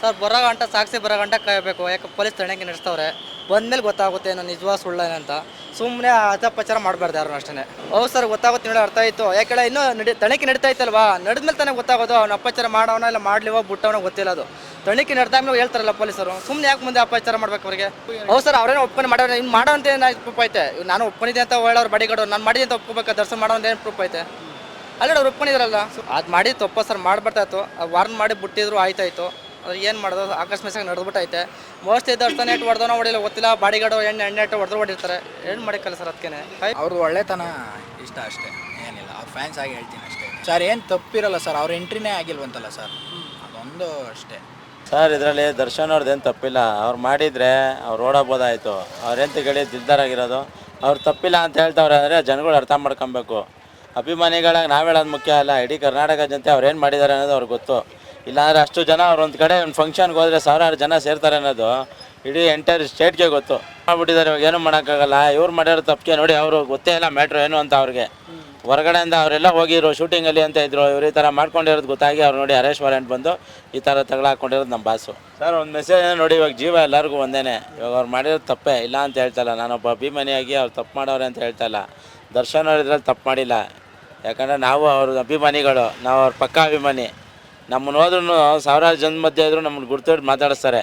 Sir, ಬರೋ ಗಂಟ ಸಾಕ್ಷಿ ಬರೋ ಗಂಟ ಕಾಯಬೇಕು ಯಾಕೆ ಪೊಲೀಸ್ ತಣ್ಣಗೆ ನಡೆಸ್ತವ್ರೆ. ಬಂದ್ಮೇಲೆ ಗೊತ್ತಾಗುತ್ತೆ ಏನೋ ನಿಜವಾ ಸುಳ್ಳೇನಂತ ಸುಮ್ಮನೆ ಅತಪಚಾರ ಮಾಡಬಾರ್ದು ಯಾರು ಅಷ್ಟೇ ಹೌದು ಸರ್, ಗೊತ್ತಾಗುತ್ತೆ ನೋಡಿ, ಅರ್ಥ ಆಯಿತು. ಯಾಕೆಲ್ಲ ಇನ್ನೂ ನಡಿ, ತನಿಖೆ ನಡೀತಾ ಇತ್ತಲ್ವಾ? ನಡೆದ್ಮೇಲೆ ತಾನೇ ಗೊತ್ತಾಗೋದು, ಅವ್ನು ಅಪಚಾರ ಮಾಡೋಣ ಇಲ್ಲ ಮಾಡಲಿವೋ, ಬಿಟ್ಟವನೋ ಗೊತ್ತಿಲ್ಲ ಅದು. ತನಿಖೆ ನಡೆದಾದ್ಮೇಲೆ ಹೇಳ್ತಾರಲ್ಲ ಪೊಲೀಸರು ಸುಮ್ಮನೆ ಯಾಕೆ ಮುಂದೆ ಅಪಚಾರ ಮಾಡ್ಬೇಕು ಅವ್ರಿಗೆ? ಹೌದು ಸರ್, ಅವ್ರೇನೋ ಒಪ್ಪನೆ ಮಾಡೋ ಇನ್ನು ಮಾಡೋ ಅಂತ ಏನು ಪ್ರೂಫ್ ಐತೆ? ನಾನು ಒಪ್ಪನಿದೆ ಅಂತ ಹೇಳೋರು ಬಡಿಗಡು ನಾನು ಮಾಡಿದೆ ಅಂತ ಒಪ್ಪಬೇಕು ದರ್ಶನ ಮಾಡೋ ಏನು ಪ್ರೂಫ್ ಐತೆ? ಅಲ್ಲ ಅವ್ರು ಒಪ್ಪನಿದ್ರಲ್ಲ ಅದು ಮಾಡಿ ತಪ್ಪ ಸರ್ ಮಾಡ್ಬಾರ್ದಾಯ್ತು ವಾರ್ನ್ ಮಾಡಿ ಬಿಟ್ಟಿದ್ರು, ಆಯ್ತಾಯ್ತು. ಅದು ಏನು ಮಾಡೋದು? ಆಕಸ್ಮಿಕ ನಡೆದ್ಬಿಟ್ಟೈತೆ ಮೋಸ್ಟ್ ದರ್ಶನ ಇಟ್ಟು ಹೊಡೆದವನ ಹೊಡಿಲ್ಲ ಗೊತ್ತಿಲ್ಲ. ಬಾಡಿಗಾಡು ಎಣ್ಣೆ ಎಣ್ಣೆ ಇಟ್ಟು ಹೊಡೆದ್ರು ಹೊಡಿರ್ತಾರೆ ಏನು ಮಾಡಿಕಲ್ಲ ಸರ್ ಅದಕ್ಕೆ ಅವ್ರದ್ದು ಒಳ್ಳೆತನ ಇಷ್ಟ ಅಷ್ಟೇ. ಏನಿಲ್ಲ. ಅವ್ರ ಫ್ಯಾನ್ಸ್ ಆಗಿ ಹೇಳ್ತೀನಿ ಅಷ್ಟೇ. ಸರ್ ಏನು ತಪ್ಪಿರಲ್ಲ ಸರ್? ಅವ್ರ ಎಂಟ್ರಿನೇ ಆಗಿಲ್ವಂತಲ್ಲ ಸರ್? ಅದೊಂದು ಅಷ್ಟೇ. ಸರ್ ಇದರಲ್ಲಿ ದರ್ಶನ್ ಅವ್ರದ್ದೇನು ತಪ್ಪಿಲ್ಲ. ಅವ್ರು ಮಾಡಿದರೆ ಅವ್ರು ಓಡೋಗ್ಬೋದಾಯಿತು. ಅವ್ರೇಂತ ಹೇಳಿ ದಿಲ್ದಾರಾಗಿರೋದು ಅವ್ರು ತಪ್ಪಿಲ್ಲ ಅಂತ ಹೇಳ್ತಾವ್ರೆ ಅಂದರೆ ಜನಗಳು ಅರ್ಥ ಮಾಡ್ಕೊಬೇಕು. ಅಭಿಮಾನಿಗಳಾಗಿ ನಾವು ಹೇಳೋದು ಮುಖ್ಯ ಅಲ್ಲ. ಇಡೀ ಕರ್ನಾಟಕ ಜನತೆ ಅವ್ರು ಏನು ಮಾಡಿದ್ದಾರೆ ಅನ್ನೋದು ಅವ್ರಿಗೆ ಗೊತ್ತು. ಇಲ್ಲಾಂದ್ರೆ ಅಷ್ಟು ಜನ ಅವ್ರು ಒಂದು ಕಡೆ ಒಂದು ಫಂಕ್ಷನ್ಗೆ ಹೋದರೆ ಸಾವಿರಾರು ಜನ ಸೇರ್ತಾರೆ ಅನ್ನೋದು ಇಡೀ ಎಂಟೈರ್ ಸ್ಟೇಟ್ಗೆ ಗೊತ್ತು. ಮಾಡ್ಬಿಟ್ಟಿದ್ದಾರೆ, ಇವಾಗ ಏನೂ ಮಾಡೋಕ್ಕಾಗಲ್ಲ. ಇವ್ರು ಮಾಡಿರೋ ತಪ್ಪಿಗೆ ನೋಡಿ ಅವರು ಗೊತ್ತೇ ಇಲ್ಲ ಮ್ಯಾಟ್ರ್ ಏನು ಅಂತ ಅವ್ರಿಗೆ. ಹೊರಗಡೆಯಿಂದ ಅವರೆಲ್ಲ ಹೋಗಿರೋ ಶೂಟಿಂಗಲ್ಲಿ ಅಂತ ಇದ್ರು, ಇವ್ರು ಈ ಥರ ಮಾಡ್ಕೊಂಡಿರೋದು ಗೊತ್ತಾಗಿ ಅವ್ರು ನೋಡಿ ಹರೇಶ್ ವಾರೆಂಟ್ ಬಂದು ಈ ಥರ ತಗಳ ಹಾಕೊಂಡಿರೋದು ನಮ್ಮ ಬಾಸು ಸರ್ ಒಂದು ಮೆಸೇಜ್ ನೋಡಿ, ಇವಾಗ ಜೀವ ಎಲ್ಲರಿಗೂ ಒಂದೇನೆ. ಇವಾಗ ಅವ್ರು ಮಾಡಿರೋದು ತಪ್ಪೇ, ಇಲ್ಲ ಅಂತ ಹೇಳ್ತಲ್ಲ. ನಾನೊಬ್ಬ ಅಭಿಮಾನಿಯಾಗಿ ಅವ್ರು ತಪ್ಪು ಮಾಡೋರೆ ಅಂತ ಹೇಳ್ತಲ್ಲ ದರ್ಶನ್ ಅವ್ರು ಇದ್ರಲ್ಲಿ ತಪ್ಪು ಮಾಡಿಲ್ಲ. ಯಾಕಂದರೆ ನಾವು ಅವ್ರ ಅಭಿಮಾನಿಗಳು, ನಾವು ಅವ್ರ ಪಕ್ಕ ಅಭಿಮಾನಿ. ನಮ್ಮನ್ನು ಹೋದ್ರೂ ಸಾವಿರಾರು ಜನ ಮಧ್ಯೆ ಆದರೂ ನಮ್ಮನ್ನು ಗುರ್ತಿಟ್ಟು ಮಾತಾಡಿಸ್ತಾರೆ.